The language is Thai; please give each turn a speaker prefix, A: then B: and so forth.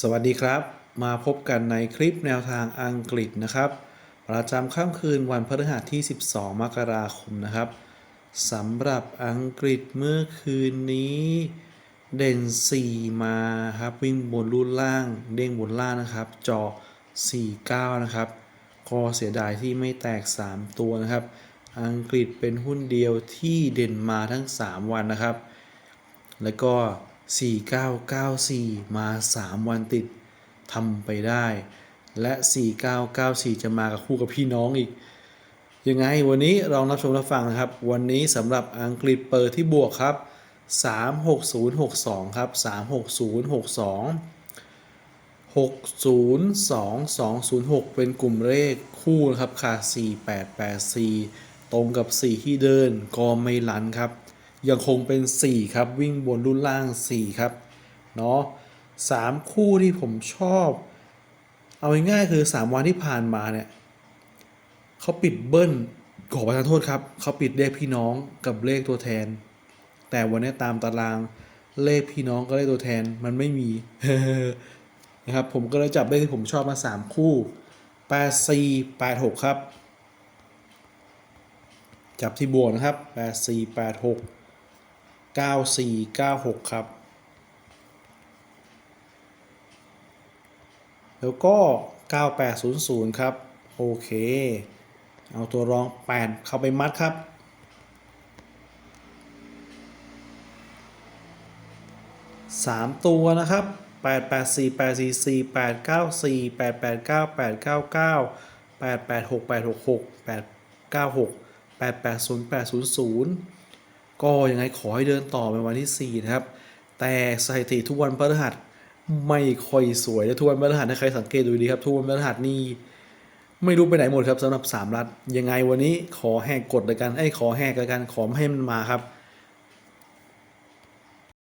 A: สวัสดีครับ มาพบกันในคลิปแนวทางอังกฤษนะครับ ประจำค่ำคืนวันพฤหัสที่ 12 มกราคมนะครับสำหรับอังกฤษเมื่อคืนนี้เด่น 4 มาครับวิ่งบนรูดล่าง เด้งบนล่างนะครับ จอ 49 นะครับก็เสียดายที่ไม่แตก 3 ตัวนะครับ อังกฤษเป็นหุ้นเดียวที่เด่นมาทั้ง 3 วันนะครับ แล้วก็ 4994 มา 3 วันติดทำไปได้ และ 4994 จะมากับคู่กับพี่น้องอีก ยังไงวันนี้ลองรับชมรับฟังนะครับ วันนี้สำหรับอังกฤษเปิดที่บวกครับ 36062 ครับ 36062 602206 เป็นกลุ่มเลขคู่นะครับค่ะ4884 ตรงกับ 4 ที่เดินก็ไม่ลันครับ ยังคงเป็น 4 ครับ วิ่งบนรุ่นล่าง 4 ครับ เนาะ3คู่ที่ผมชอบ เอาง่ายๆคือ 3 วันที่ผ่านมาเนี่ยเขาปิดเบิ้ลขอประทานโทษครับเขาปิดเลขพี่น้องกับเลขตัวแทน แต่วันนี้ตามตารางเลขพี่น้องกับเลขตัวแทนมันไม่มีนะครับผมก็เลยจับเลขที่ผมชอบมา 3 คู่8 4 8 6 ครับ จับที่บวกนะครับ 8 4 8 6 9 4 9 6 ครับ แล้วก็ 9800 ครับ โอเค เอาตัวรอง 8 เข้าไปมัดครับ3ตัวนะครับ8 8 4 8 4 4 8 9 4 8 8 9 8 9 9 8 8 6 8 6 6 8 9 6 8 8 0 8 0 0ก็ยั ก็ยังไงขอให้เดินต่อไปวันที่ 4 นะครับ แต่สถิติทุกวันพฤหัสไม่ค่อยสวยและทุกวันพฤหัสถ้าใครสังเกตดูดีครับ ทุกวันพฤหัสนี่ไม่รู้ไปไหนหมดครับสำหรับ 3 รัฐยังไงวันนี้ขอแหกกฎเลยกันไอ้ขอแหกเลยกันขอไม่ให้มันมาครับ